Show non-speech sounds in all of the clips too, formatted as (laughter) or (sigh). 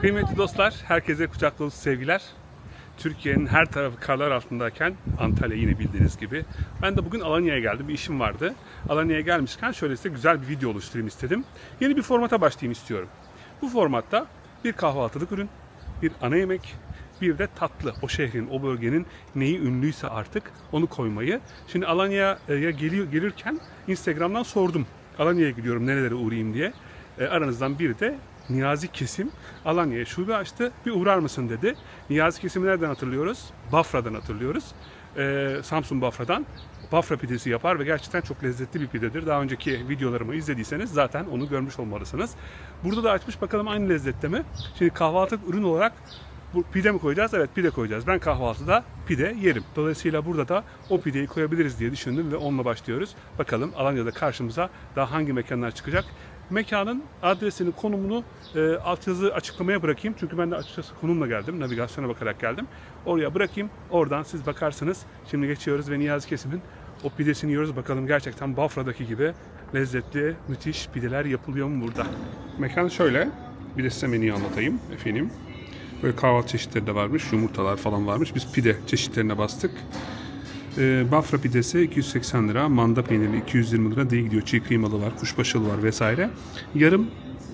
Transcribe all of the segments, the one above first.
Kıymetli dostlar, herkese kucak dolusu sevgiler. Türkiye'nin her tarafı karlar altındayken Antalya yine bildiğiniz gibi. Ben de bugün Alanya'ya geldim. Bir işim vardı. Alanya'ya gelmişken şöyle size güzel bir video oluşturayım istedim. Yeni bir formata başlayayım istiyorum. Bu formatta bir kahvaltılık ürün, bir ana yemek, bir de tatlı. O şehrin, o bölgenin neyi ünlüyse artık onu koymayı. Şimdi Alanya'ya gelirken Instagram'dan sordum. Alanya'ya gidiyorum nerelere uğrayayım diye. E, aranızdan biri de Niyazi Kesim Alanya'ya şube açtı. Bir uğrar mısın dedi. Niyazi Kesim'i nereden hatırlıyoruz? Bafra'dan hatırlıyoruz. E, Samsun Bafra'dan. Bafra pidesi yapar ve gerçekten çok lezzetli bir pidedir. Daha önceki videolarımı izlediyseniz zaten onu görmüş olmalısınız. Burada da açmış bakalım aynı lezzette mi? Şimdi kahvaltılık ürün olarak bu pide mi koyacağız? Evet pide koyacağız. Ben kahvaltıda pide yerim. Dolayısıyla burada da o pideyi koyabiliriz diye düşündüm ve onunla başlıyoruz. Bakalım Alanya'da karşımıza daha hangi mekanlar çıkacak? Mekanın adresini, konumunu e, altyazı açıklamaya bırakayım. Çünkü ben de açıkçası konumla geldim. Navigasyona bakarak geldim. Oraya bırakayım. Oradan siz bakarsınız. Şimdi geçiyoruz ve Niyazi Kesim'in o pidesini yiyoruz. Bakalım gerçekten Bafra'daki gibi lezzetli, müthiş pideler yapılıyor mu burada? Mekan şöyle. Bir de size menüyü anlatayım efendim. Böyle kahvaltı çeşitleri de varmış. Yumurtalar falan varmış. Biz pide çeşitlerine bastık. Ee, Bafra pidesi 280 lira. Manda peynirli 220 lira diye gidiyor. Çiğ kıymalı var, kuşbaşılı var vesaire. Yarım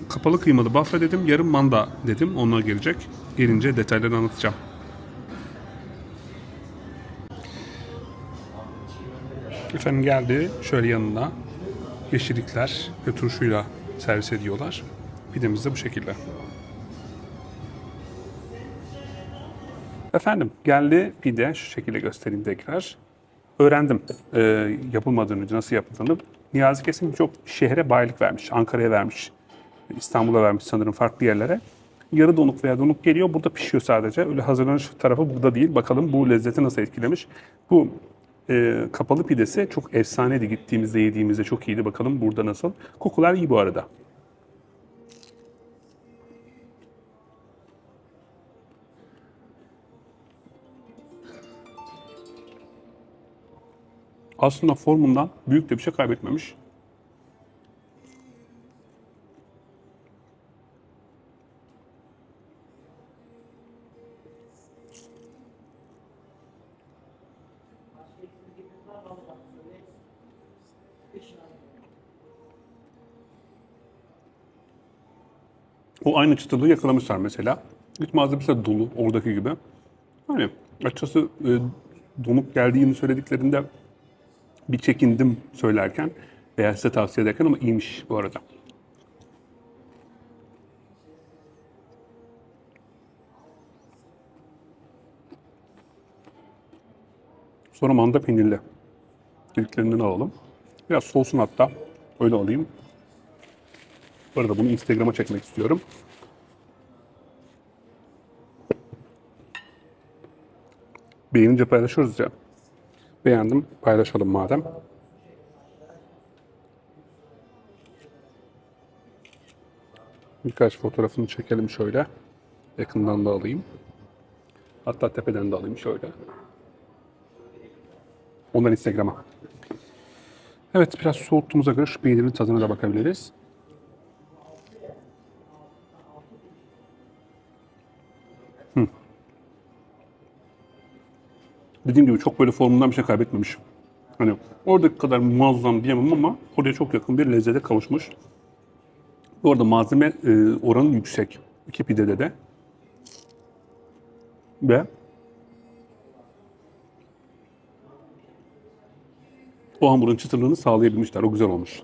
kapalı kıymalı Bafra dedim. Yarım manda dedim. Onlar gelecek. Gelince detaylarını anlatacağım. Efendim geldi. Şöyle yanına yeşillikler ve turşuyla servis ediyorlar. Pidemiz de bu şekilde. Efendim geldi pide şu şekilde göstereyim tekrar. Öğrendim e, yapılmadan nasıl yapıldığını. Niyazi Kesim çok şehre bayilik vermiş. Ankara'ya vermiş. İstanbul'a vermiş sanırım farklı yerlere. Yarı donuk veya donuk geliyor. Burada pişiyor sadece. Öyle hazırlanış tarafı burada değil. Bakalım bu lezzeti nasıl etkilemiş. Bu e, kapalı pidesi çok efsaneydi. Gittiğimizde yediğimizde çok iyiydi. Bakalım burada nasıl. Kokular iyi bu arada. Aslında formundan büyük de bir şey kaybetmemiş. O aynı çıtırlığı yakalamışlar mesela. İç malzemesi dolu oradaki gibi. Hani açıkçası e, donuk geldiğini söylediklerinde bir çekindim söylerken veya size tavsiye ederken ama iyiymiş bu arada. Sonra manda peynirli. Diliklerinden alalım. Biraz soğusun hatta. Öyle alayım. Bu arada bunu Instagram'a çekmek istiyorum. Beğenince paylaşıyoruz ya. Beğendim. Paylaşalım madem. Birkaç fotoğrafını çekelim şöyle. Yakından da alayım. Hatta tepeden de alayım şöyle. Ondan Instagram'a. Evet biraz soğuttuğumuza göre şu peynirin tadına da bakabiliriz. Dediğim gibi çok böyle formundan bir şey kaybetmemiş. Hani oradaki kadar muazzam diyemem ama oraya çok yakın bir lezzete kavuşmuş. Bu arada malzeme e, oranı yüksek. İki pidede de. Ve o hamurun çıtırlığını sağlayabilmişler. O güzel olmuş.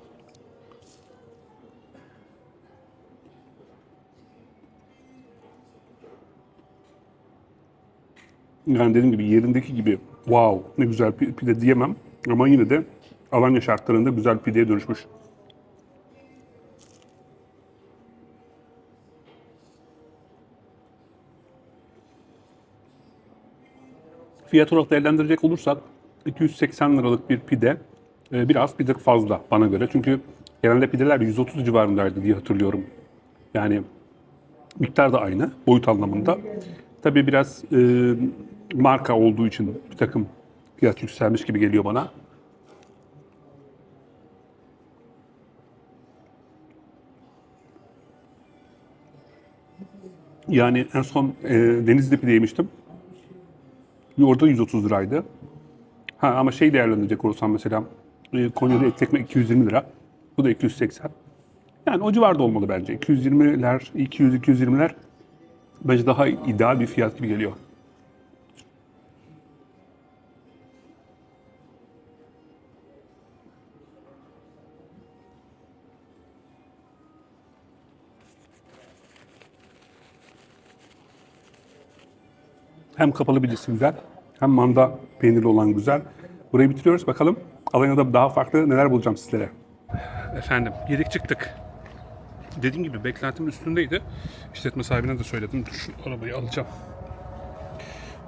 Yani dediğim gibi yerindeki gibi wow ne güzel pi- pide diyemem. Ama yine de Alanya şartlarında güzel pideye dönüşmüş. Fiyat olarak değerlendirecek olursak 280 liralık bir pide e, biraz bir tık fazla bana göre. Çünkü genelde pideler 130 civarındaydı diye hatırlıyorum. Yani miktar da aynı boyut anlamında. Tabii biraz e, marka olduğu için bir takım fiyat yükselmiş gibi geliyor bana. Yani en son e, Denizli pide yemiştim. Orada 130 liraydı. Ha ama şey değerlendirecek olursam mesela e, Konya'da et ekmek 220 lira. Bu da 280. Yani o civarda olmalı bence. 220'ler, 200-220'ler bence daha ideal bir fiyat gibi geliyor. Hem kapalı bilgisi güzel, hem manda peynirli olan güzel. Burayı bitiriyoruz. Bakalım Alanya'da daha farklı neler bulacağım sizlere. Efendim, yedik çıktık. Dediğim gibi beklentimin üstündeydi. İşletme sahibine de söyledim. Dur şu arabayı alacağım.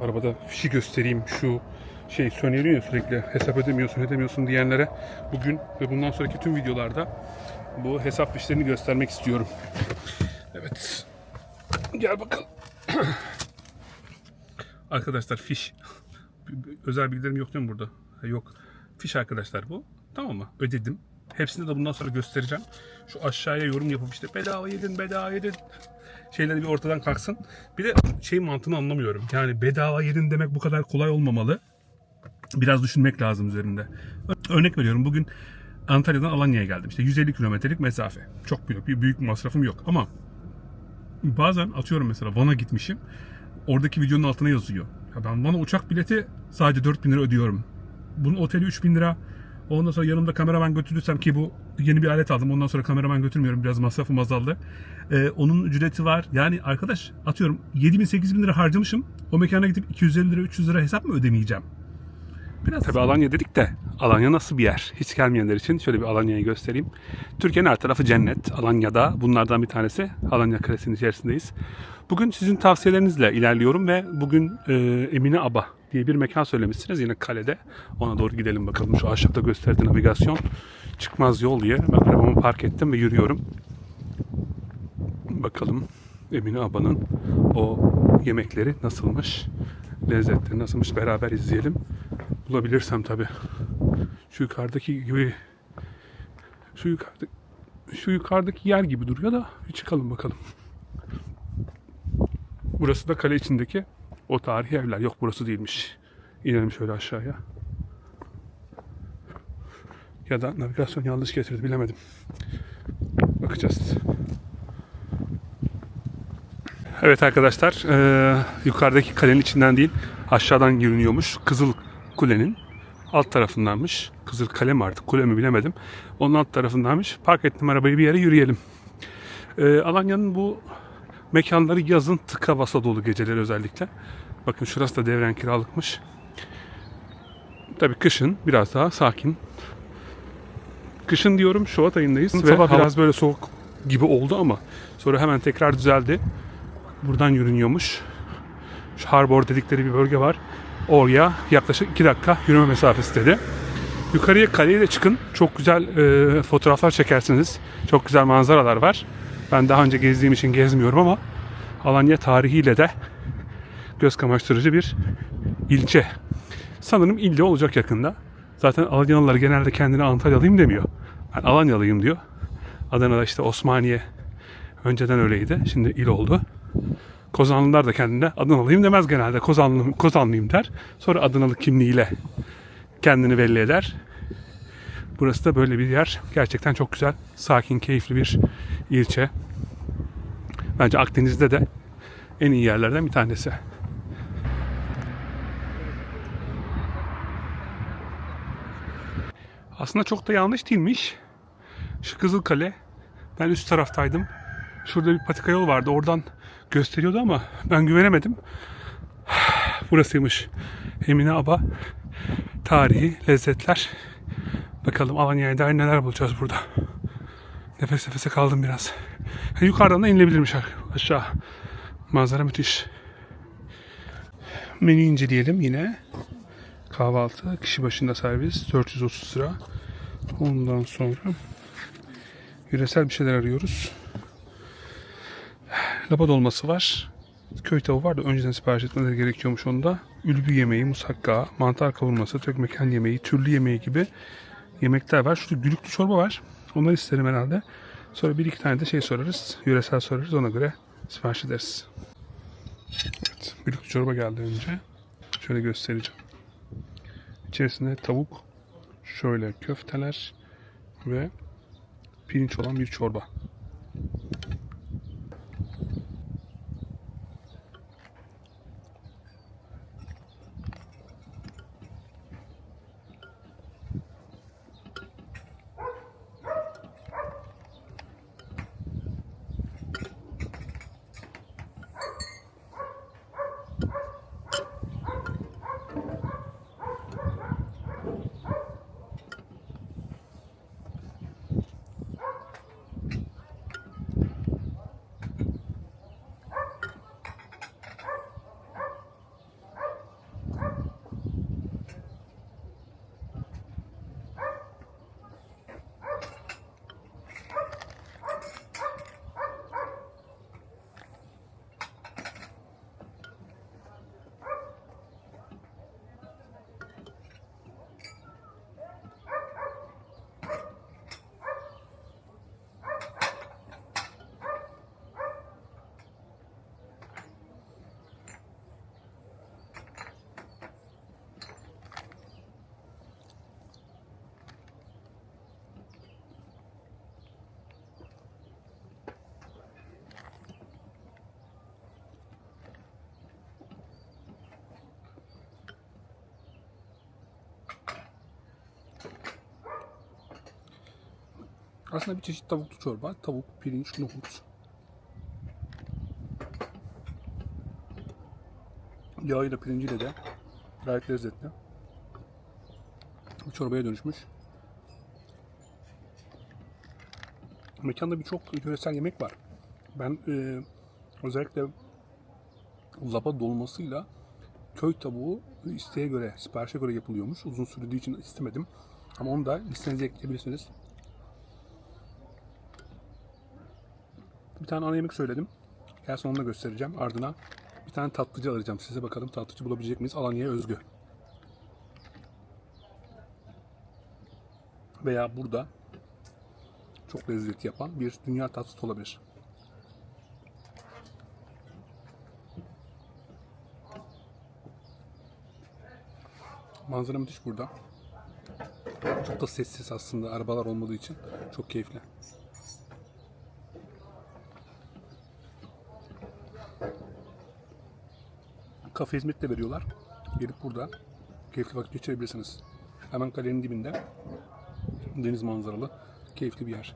Arabada fişi göstereyim. Şu şey söyleniyor ya sürekli hesap ödemiyorsun ödemiyorsun diyenlere bugün ve bundan sonraki tüm videolarda bu hesap fişlerini göstermek istiyorum. Evet. Gel bakalım. (clears throat) Arkadaşlar fiş. (laughs) Özel bilgilerim yok değil mi burada? Yok. Fiş arkadaşlar bu. Tamam mı? Ödedim. Hepsini de bundan sonra göstereceğim. Şu aşağıya yorum yapıp işte bedava yedin, bedava yedin. Şeyleri bir ortadan kalksın. Bir de şey mantığını anlamıyorum. Yani bedava yedin demek bu kadar kolay olmamalı. Biraz düşünmek lazım üzerinde. Örnek veriyorum bugün Antalya'dan Alanya'ya geldim. İşte 150 kilometrelik mesafe. Çok büyük, bir büyük masrafım yok. Ama bazen atıyorum mesela Van'a gitmişim. Oradaki videonun altına yazıyor. Ya ben Van'a uçak bileti sadece 4000 lira ödüyorum. Bunun oteli 3000 lira. Ondan sonra yanımda kameraman götürürsem ki bu yeni bir alet aldım. Ondan sonra kameraman götürmüyorum. Biraz masrafım azaldı. Ee, onun ücreti var. Yani arkadaş atıyorum 7000 8000 lira harcamışım. O mekana gidip 250 lira 300 lira hesap mı ödemeyeceğim? Biraz Tabii Alanya dedik de Alanya nasıl bir yer? Hiç gelmeyenler için şöyle bir Alanya'yı göstereyim. Türkiye'nin her tarafı cennet. Alanya'da bunlardan bir tanesi. Alanya Kalesi'nin içerisindeyiz. Bugün sizin tavsiyelerinizle ilerliyorum ve bugün e, Emine Aba diye bir mekan söylemişsiniz yine kalede. Ona doğru gidelim bakalım. Şu aşağıda gösterdi navigasyon. Çıkmaz yol diye. Ben arabamı park ettim ve yürüyorum. Bakalım Emine Aba'nın o yemekleri nasılmış? Lezzetleri nasılmış? Beraber izleyelim. Bulabilirsem tabii. Şu yukarıdaki gibi şu yukarıda şu yukarıdaki yer gibi duruyor da bir çıkalım bakalım. Burası da kale içindeki o tarihi evler. Yok burası değilmiş. İnelim şöyle aşağıya. Ya da navigasyon yanlış getirdi bilemedim. Bakacağız. Evet arkadaşlar eee, yukarıdaki kalenin içinden değil aşağıdan yürünüyormuş. Kızıl Kule'nin alt tarafındanmış. Kızıl Kale mi artık kule mi bilemedim. Onun alt tarafındanmış. Park ettim arabayı bir yere yürüyelim. Eee, Alanya'nın bu mekanları yazın tıka basa dolu geceleri özellikle. Bakın şurası da devren kiralıkmış. Tabii kışın biraz daha sakin. Kışın diyorum Şubat ayındayız ve Sabah hava biraz böyle soğuk gibi oldu ama sonra hemen tekrar düzeldi. Buradan yürünüyormuş. Şu Harbor dedikleri bir bölge var. Oraya yaklaşık 2 dakika yürüme mesafesi dedi. Yukarıya kaleye de çıkın. Çok güzel e, fotoğraflar çekersiniz. Çok güzel manzaralar var. Ben daha önce gezdiğim için gezmiyorum ama Alanya tarihiyle de göz kamaştırıcı bir ilçe. Sanırım ilde olacak yakında. Zaten Alanyalılar genelde kendini Antalyalıyım demiyor. Ben Alanyalıyım diyor. Adana'da işte Osmaniye önceden öyleydi. Şimdi il oldu. Kozanlılar da kendine Adanalıyım demez genelde. Kozanlı, Kozanlıyım der. Sonra Adanalı kimliğiyle kendini belli eder. Burası da böyle bir yer. Gerçekten çok güzel, sakin, keyifli bir ilçe. Bence Akdeniz'de de en iyi yerlerden bir tanesi. Aslında çok da yanlış değilmiş. Şu Kızılkale. Ben üst taraftaydım. Şurada bir patika yol vardı. Oradan gösteriyordu ama ben güvenemedim. Burasıymış. Emine Aba. Tarihi, lezzetler. Bakalım Alanya'ya dair neler bulacağız burada. Nefes nefese kaldım biraz. Yukarıdan da inilebilirmiş aşağı. Manzara müthiş. Menü inceleyelim yine. Kahvaltı, kişi başında servis 430 lira. Ondan sonra yöresel bir şeyler arıyoruz. Lapa dolması var. Köy tavuğu var da önceden sipariş etmeleri gerekiyormuş onda. Ülbü yemeği, musakka, mantar kavurması, tökmeken yemeği, türlü yemeği gibi yemekler var. Şurada gülüklü çorba var. Onları isterim herhalde. Sonra bir iki tane de şey sorarız. Yöresel sorarız. Ona göre sipariş ederiz. Evet, büyük çorba geldi önce. Şöyle göstereceğim. İçerisinde tavuk, şöyle köfteler ve pirinç olan bir çorba. Aslında bir çeşit tavuklu çorba. Tavuk, pirinç, nohut. Yağıyla pirinciyle de gayet lezzetli. Bu çorbaya dönüşmüş. Mekanda birçok yöresel yemek var. Ben e, özellikle lapa dolmasıyla köy tavuğu isteğe göre, siparişe göre yapılıyormuş. Uzun sürdüğü için istemedim. Ama onu da listenize ekleyebilirsiniz. Bir tane ana yemek söyledim. En sonunda göstereceğim. Ardına bir tane tatlıcı arayacağım size. Bakalım tatlıcı bulabilecek miyiz? Alanya'ya özgü. Veya burada çok lezzetli yapan bir dünya tatlısı olabilir. Manzara müthiş burada. Çok da sessiz aslında arabalar olmadığı için çok keyifli. Kafe hizmet de veriyorlar. Gelip burada keyifli vakit geçirebilirsiniz. Hemen kalenin dibinde deniz manzaralı keyifli bir yer.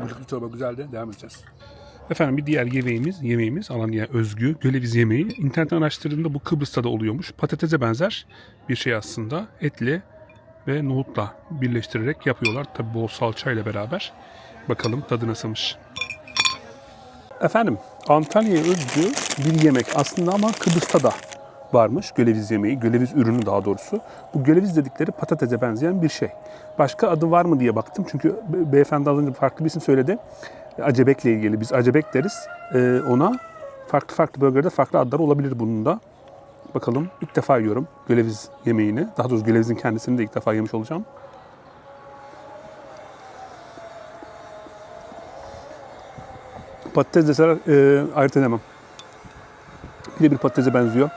Bulutlu çorba güzeldi. Devam edeceğiz. Efendim bir diğer yemeğimiz, yemeğimiz Alanya özgü göleviz yemeği. İnternetten araştırdığımda bu Kıbrıs'ta da oluyormuş. Patatese benzer bir şey aslında. Etli ve nohutla birleştirerek yapıyorlar. Tabi bol salçayla beraber. Bakalım tadı nasılmış. Efendim Antalya'ya özgü bir yemek aslında ama Kıbrıs'ta da varmış göleviz yemeği, göleviz ürünü daha doğrusu. Bu göleviz dedikleri patatese benzeyen bir şey. Başka adı var mı diye baktım çünkü be- beyefendi az önce farklı bir isim söyledi. Acebek'le ilgili biz acebek deriz. Ee, ona farklı farklı bölgelerde farklı adlar olabilir bunun da. Bakalım ilk defa yiyorum göleviz yemeğini. Daha doğrusu gölevizin kendisini de ilk defa yemiş olacağım. Patates deseler e, ayırt edemem. Bir de bir patatese benziyor.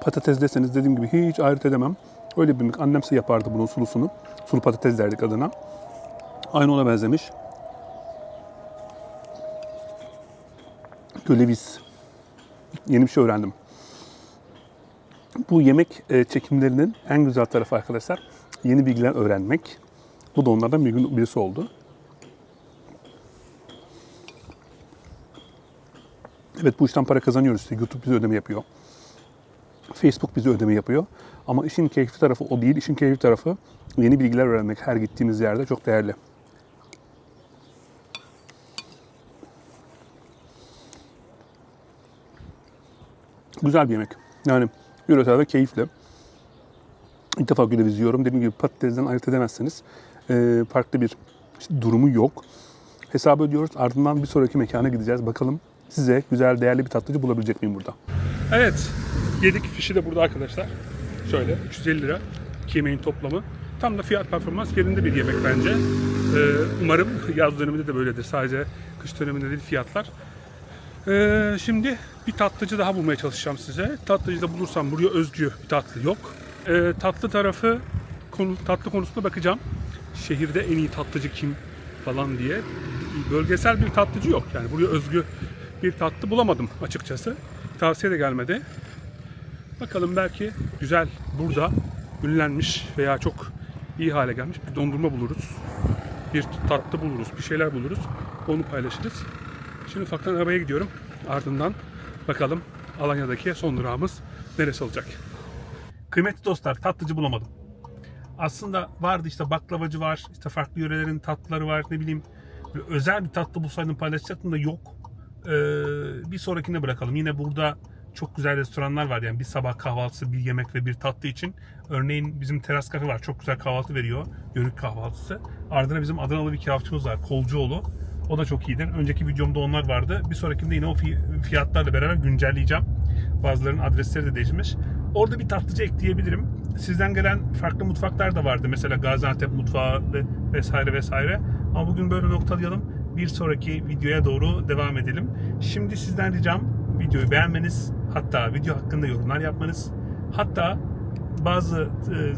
Patates deseniz dediğim gibi hiç ayırt edemem. Öyle bir annemse yapardı bunun sulusunu. Sulu patates derdik adına. Aynı ona benzemiş. Göleviz. Yeni bir şey öğrendim. Bu yemek e, çekimlerinin en güzel tarafı arkadaşlar yeni bilgiler öğrenmek. Bu da onlardan bir birisi oldu. Evet bu işten para kazanıyoruz. İşte YouTube bize ödeme yapıyor. Facebook bize ödeme yapıyor. Ama işin keyifli tarafı o değil. İşin keyifli tarafı yeni bilgiler öğrenmek her gittiğimiz yerde çok değerli. Güzel bir yemek. Yani yöresel ve keyifli. İlk defa göleviz yiyorum. Dediğim gibi patatesden ayırt edemezseniz e, farklı bir işte durumu yok. Hesabı ödüyoruz. Ardından bir sonraki mekana gideceğiz. Bakalım size güzel, değerli bir tatlıcı bulabilecek miyim burada? Evet. Yedik. Fişi de burada arkadaşlar. Şöyle 350 lira iki yemeğin toplamı. Tam da fiyat performans yerinde bir yemek bence. Ee, umarım yaz döneminde de böyledir. Sadece kış döneminde değil fiyatlar. Ee, şimdi bir tatlıcı daha bulmaya çalışacağım size. Tatlıcı da bulursam buraya özgü bir tatlı yok. Ee, tatlı tarafı konu, tatlı konusunda bakacağım. Şehirde en iyi tatlıcı kim falan diye. Bölgesel bir tatlıcı yok. Yani buraya özgü bir tatlı bulamadım açıkçası. Tavsiye de gelmedi. Bakalım belki güzel burada ünlenmiş veya çok iyi hale gelmiş bir dondurma buluruz. Bir tatlı buluruz, bir şeyler buluruz. Onu paylaşırız. Şimdi ufaktan arabaya gidiyorum. Ardından bakalım Alanya'daki son durağımız neresi olacak? Kıymetli dostlar tatlıcı bulamadım. Aslında vardı işte baklavacı var, işte farklı yörelerin tatlıları var ne bileyim. Böyle özel bir tatlı bulsaydım paylaşacaktım da yok. Ee, bir sonrakine bırakalım. Yine burada çok güzel restoranlar var yani bir sabah kahvaltısı, bir yemek ve bir tatlı için. Örneğin bizim teras kafe var. Çok güzel kahvaltı veriyor. Yörük kahvaltısı. Ardına bizim Adanalı bir kebapçımız var. Kolcuoğlu. O da çok iyidir. Önceki videomda onlar vardı. Bir sonrakinde yine o fi- fiyatlarla beraber güncelleyeceğim. Bazılarının adresleri de değişmiş. Orada bir tatlıcı ekleyebilirim. Sizden gelen farklı mutfaklar da vardı. Mesela Gaziantep mutfağı ve vesaire vesaire. Ama bugün böyle noktalayalım. Bir sonraki videoya doğru devam edelim. Şimdi sizden ricam videoyu beğenmeniz, hatta video hakkında yorumlar yapmanız, hatta bazı e,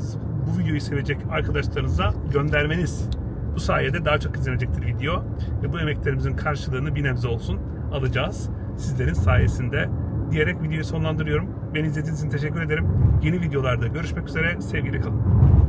bu videoyu sevecek arkadaşlarınıza göndermeniz. Bu sayede daha çok izlenecektir video ve bu emeklerimizin karşılığını bir nebze olsun alacağız sizlerin sayesinde diyerek videoyu sonlandırıyorum. Beni izlediğiniz için teşekkür ederim. Yeni videolarda görüşmek üzere. Sevgili kalın.